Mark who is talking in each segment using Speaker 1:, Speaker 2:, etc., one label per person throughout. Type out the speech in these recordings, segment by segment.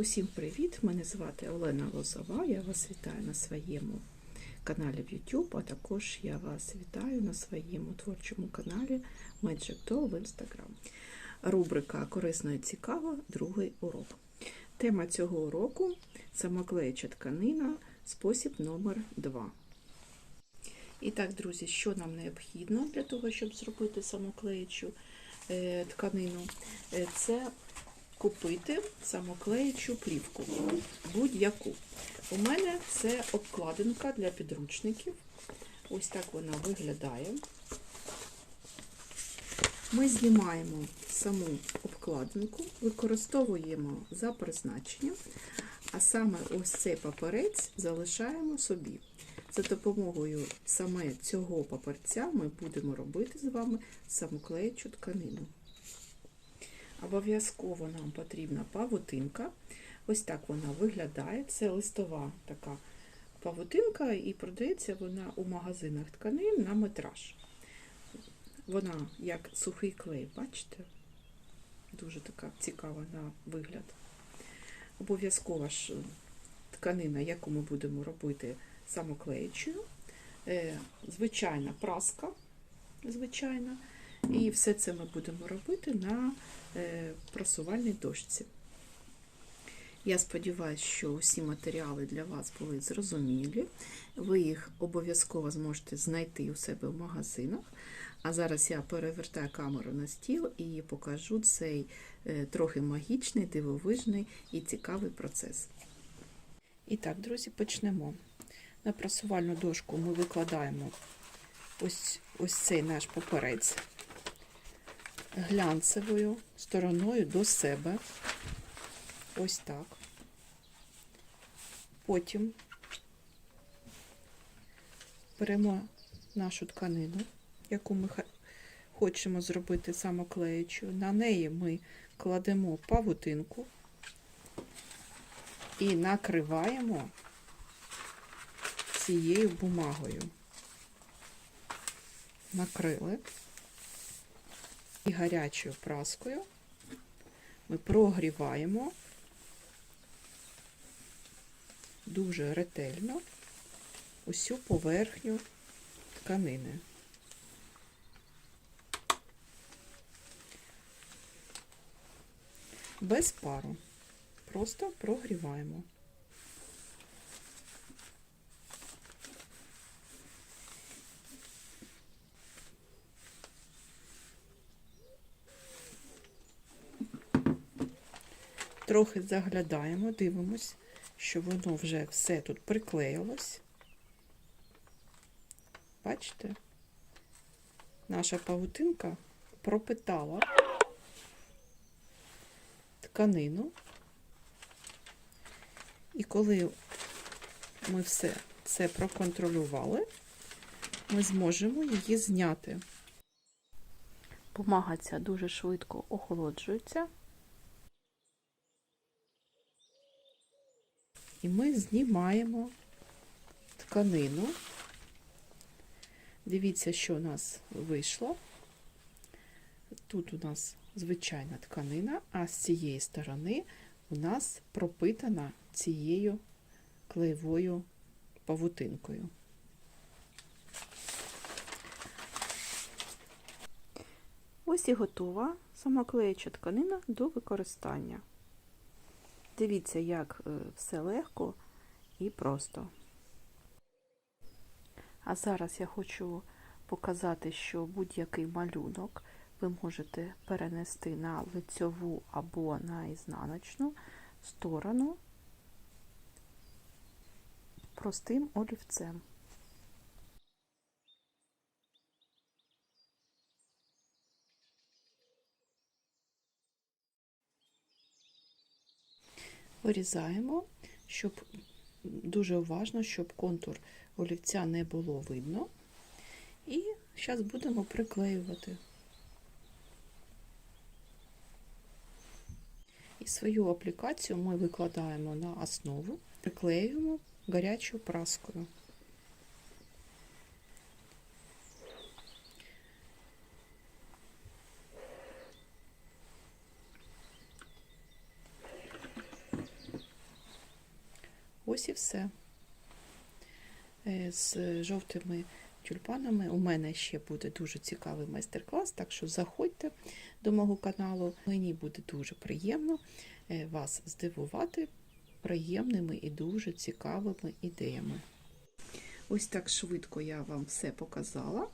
Speaker 1: Усім привіт! Мене звати Олена Лозова. Я вас вітаю на своєму каналі в YouTube, а також я вас вітаю на своєму творчому каналі Magic Doll в Instagram. Рубрика Корисно і цікаво, другий урок. Тема цього уроку самоклеюча тканина, спосіб номер 2. І так, друзі, що нам необхідно для того, щоб зробити самоклеючу е, тканину? Е, Це купити самоклеючу плівку, будь-яку. У мене це обкладинка для підручників. Ось так вона виглядає. Ми знімаємо саму обкладинку, використовуємо за призначенням, а саме ось цей паперець залишаємо собі. За допомогою саме цього паперця ми будемо робити з вами самоклеючу тканину. Обов'язково нам потрібна павутинка. Ось так вона виглядає. Це листова така павутинка, і продається вона у магазинах тканин на метраж. Вона як сухий клей, бачите? Дуже така цікава на вигляд. Обов'язкова ж тканина, яку ми будемо робити самоклеючою. Звичайна праска, звичайна. І все це ми будемо робити на просувальній дошці. Я сподіваюся, що усі матеріали для вас були зрозумілі. Ви їх обов'язково зможете знайти у себе в магазинах. А зараз я перевертаю камеру на стіл і покажу цей трохи магічний, дивовижний і цікавий процес. І так, друзі, почнемо. На просувальну дошку ми викладаємо ось, ось цей наш паперець глянцевою стороною до себе. Ось так. Потім беремо нашу тканину, яку ми хочемо зробити самоклеючою. На неї ми кладемо павутинку і накриваємо цією бумагою. Накрили і гарячою праскою ми прогріваємо дуже ретельно усю поверхню тканини. Без пару. Просто прогріваємо. Трохи заглядаємо, дивимось, що воно вже все тут приклеїлось. Бачите? Наша павутинка пропитала тканину. І коли ми все це проконтролювали, ми зможемо її зняти. Бумага ця дуже швидко охолоджується. І ми знімаємо тканину. Дивіться, що у нас вийшло. Тут у нас звичайна тканина, а з цієї сторони у нас пропитана цією клеєвою павутинкою. Ось і готова самоклеюча тканина до використання. Дивіться, як все легко і просто. А зараз я хочу показати, що будь-який малюнок ви можете перенести на лицьову або на ізнаночну сторону простим олівцем. Вирізаємо, щоб дуже уважно, щоб контур олівця не було видно. І зараз будемо приклеювати. І свою аплікацію ми викладаємо на основу, приклеюємо гарячою праскою. Ось і все. Е, З жовтими тюльпанами у мене ще буде дуже цікавий майстер-клас, так що заходьте до мого каналу. Мені буде дуже приємно е, вас здивувати приємними і дуже цікавими ідеями. Ось так швидко я вам все показала.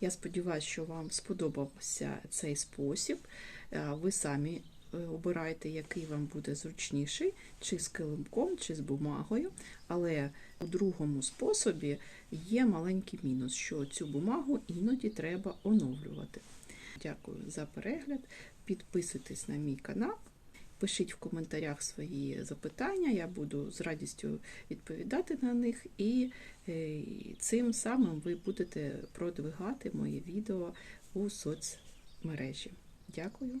Speaker 1: Я сподіваюся, що вам сподобався цей спосіб. Е, Ви самі обирайте, який вам буде зручніший, чи з килимком, чи з бумагою. Але у другому способі є маленький мінус, що цю бумагу іноді треба оновлювати. Дякую за перегляд. Підписуйтесь на мій канал. Пишіть в коментарях свої запитання, я буду з радістю відповідати на них, і е, цим самим ви будете продвигати мої відео у соцмережі. Дякую,